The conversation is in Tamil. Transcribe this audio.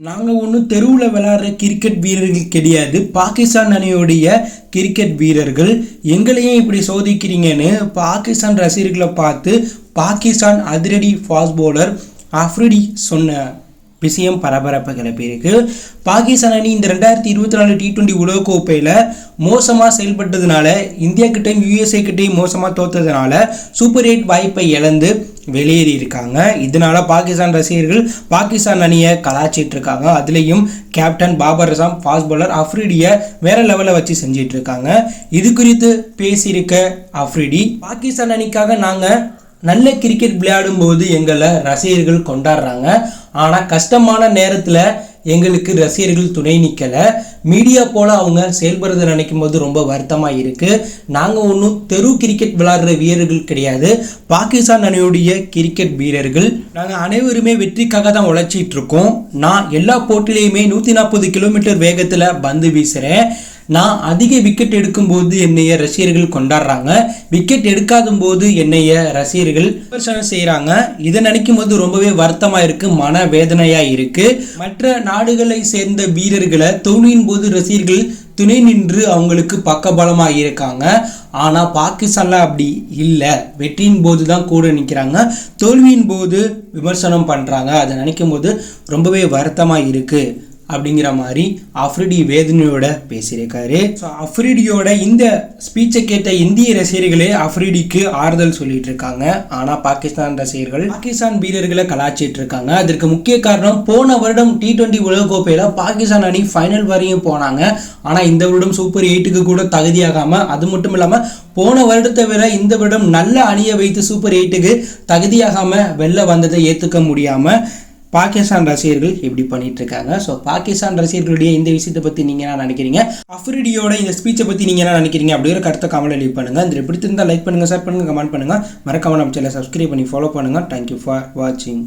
நாங்கள் ஒன்றும் தெருவில் விளாட்ற கிரிக்கெட் வீரர்கள் கிடையாது. பாகிஸ்தான் அணியுடைய கிரிக்கெட் வீரர்கள். எங்களையும் இப்படி சோதிக்கிறீங்கன்னு பாகிஸ்தான் ரசிகர்களை பார்த்து பாகிஸ்தான் அதிரடி ஃபாஸ்ட் பவுலர் அஃப்ரிடி சொன்ன விஷயம் பரபரப்பு கிளப்பியிருக்கு பாகிஸ்தான் அணி இந்த ரெண்டாயிரத்தி இருபத்தி நாலு டி டுவெண்ட்டி உலகக்கோப்பையில் மோசமாக செயல்பட்டதுனால இந்தியா கிட்டையும் யூஎஸ்ஏ கிட்டையும் மோசமாக தோத்ததுனால சூப்பர் எயிட் வாய்ப்பை இழந்து வெளியேறி இருக்காங்க இதனால பாகிஸ்தான் ரசிகர்கள் பாகிஸ்தான் அணியை கலாச்சிட்டு இருக்காங்க அதுலேயும் captain Babar Azam fast bowler அஃப்ரிடியை வேற லெவலில் வச்சு செஞ்சிட்டு இருக்காங்க இது குறித்து பேசியிருக்க அஃப்ரிடி பாகிஸ்தான் அணிக்காக நாங்கள் நல்ல கிரிக்கெட் விளையாடும்போது எங்களை ரசிகர்கள் கொண்டாடுறாங்க. ஆனால் கஷ்டமான நேரத்தில் எங்களுக்கு ரசிகர்கள் துணை நிற்கலை மீடியா போல் அவங்க செயல்படுறதை நினைக்கும் போது ரொம்ப வருத்தமாக இருக்குது நாங்கள் ஒன்றும் தெரு கிரிக்கெட் விளாடுற வீரர்கள் கிடையாது. பாகிஸ்தான் அணியுடைய கிரிக்கெட் வீரர்கள். நாங்கள் அனைவருமே வெற்றிக்காக தான் உழைச்சிட்டு இருக்கோம். நான் எல்லா போட்டிலையுமே நூற்றி நாற்பது கிலோமீட்டர் வேகத்தில் பந்து வீசுகிறேன் நான் அதிக விக்கெட் எடுக்கும்போது என்னைய ரசிகர்கள் கொண்டாடுறாங்க. விக்கெட் எடுக்காத போது என்னைய ரசிகர்கள் விமர்சனம் செய்கிறாங்க இதை நினைக்கும் போது ரொம்பவே வருத்தமாக இருக்கு மன வேதனையாக இருக்கு. மற்ற நாடுகளை சேர்ந்த வீரர்களை தோல்வியின் போது ரசிகர்கள் துணை நின்று அவங்களுக்கு பக்கபலமாக இருக்காங்க. ஆனால் பாகிஸ்தானில் அப்படி இல்லை. வெற்றியின் போது தான் கூட நிற்கிறாங்க தோல்வியின் போது விமர்சனம் பண்ணுறாங்க அதை நினைக்கும் போது ரொம்பவே வருத்தமாக இருக்குது அப்படிங்கிற மாதிரி அஃப்ரிடி வேதனையோட பேசியிருக்காரு. ஸோ அஃப்ரிடியோட இந்த ஸ்பீச்சை கேட்ட இந்திய ரசிகர்களே அஃப்ரிடிக்கு ஆறுதல் சொல்லிட்டு இருக்காங்க ஆனால் பாகிஸ்தான் ரசிகர்கள் பாகிஸ்தான் வீரர்களை கலாச்சிட்டு இருக்காங்க அதற்கு முக்கிய காரணம் போன வருடம் டி டுவெண்ட்டி உலகக்கோப்பையில் பாகிஸ்தான் அணி ஃபைனல் வரையும் போனாங்க. ஆனால் இந்த வருடம் சூப்பர் எயிட்டுக்கு கூட தகுதியாகாமல் அது மட்டும் இல்லாமல் போன வருடத்தை விட இந்த வருடம் நல்ல அணியை வைத்து சூப்பர் எயிட்டுக்கு தகுதியாகாமல் வெளில வந்ததை ஏற்றுக்க முடியாமல் பாகிஸ்தான் ரசிகர்கள் இப்படி பண்ணிட்டு இருக்காங்க ஸோ பாகிஸ்தான் ரசிகர்களுடைய இந்த விஷயத்தை பற்றி நீங்கள் என்ன நினைக்கிறீங்க? அஃப்ரிடியோட இந்த ஸ்பீச்சை பற்றி நீங்கள் என்ன நினைக்கிறீங்க? அப்படிங்கிற கருத்தை கமெண்ட் லீவ் பண்ணுங்கள் இந்த பிடித்திருந்தால் லைக் பண்ணுங்கள் ஷேர் பண்ணுங்கள் கமெண்ட் பண்ணுங்கள் மறக்காம நம்ம சேனலை சப்ஸ்கிரைப் பண்ணி ஃபாலோ பண்ணுங்கள் தேங்க்யூ ஃபார் வாட்சிங்